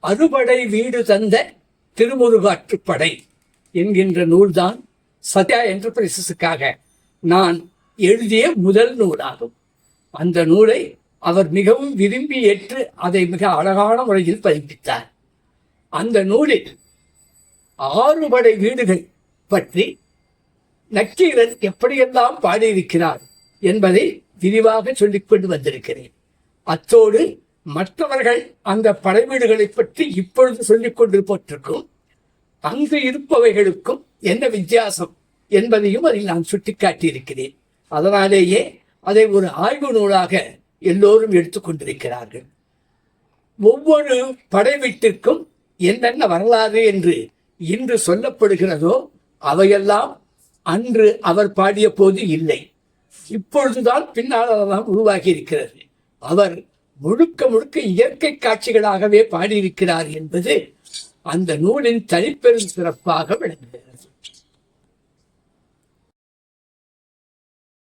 அறுபடை வீடு தந்த திருமுருகாற்றுப்படை என்கின்ற நூல்தான் சத்யா என்டர்பிரைசஸுக்காக நான் எழுதிய முதல் நூலாகும். அந்த நூலை அவர் மிகவும் விரும்பி ஏற்று அதை மிக அழகான முறையில் பதிப்பித்தார். அந்த நூலில் ஆறுபடை வீடுகள் பற்றி நக்கீரன் எப்படியெல்லாம் பாடியிருக்கிறார் என்பதை விரிவாக சொல்லிக் கொண்டு வந்திருக்கிறேன். அத்தோடு மற்றவர்கள் அந்த படை வீடுகளை பற்றி இப்பொழுது சொல்லிக் கொண்டிருப்பதற்கும் அங்கு இருப்பவைகளுக்கும் என்ன வித்தியாசம் என்பதையும் அதில் நான் சுட்டிக்காட்டியிருக்கிறேன். அதனாலேயே அதை ஒரு ஆய்வு நூலாக எல்லோரும் எடுத்துக்கொண்டிருக்கிறார்கள் ஒவ்வொரு படை வீட்டிற்கும் என்னென்ன வரலாறு என்று இன்று சொல்லப்படுகிறதோ அவையெல்லாம் அன்று அவர் பாடிய போது இல்லை. இப்பொழுதுதான் பின்னால் அதெல்லாம் உருவாகி இருக்கிறது அவர் முழுக்க முழுக்க இயற்கை காட்சிகளாகவே பாடியிருக்கிறார் என்பது அந்த நூலின் தனிப்பெரும் சிறப்பாக விளங்குகிறது.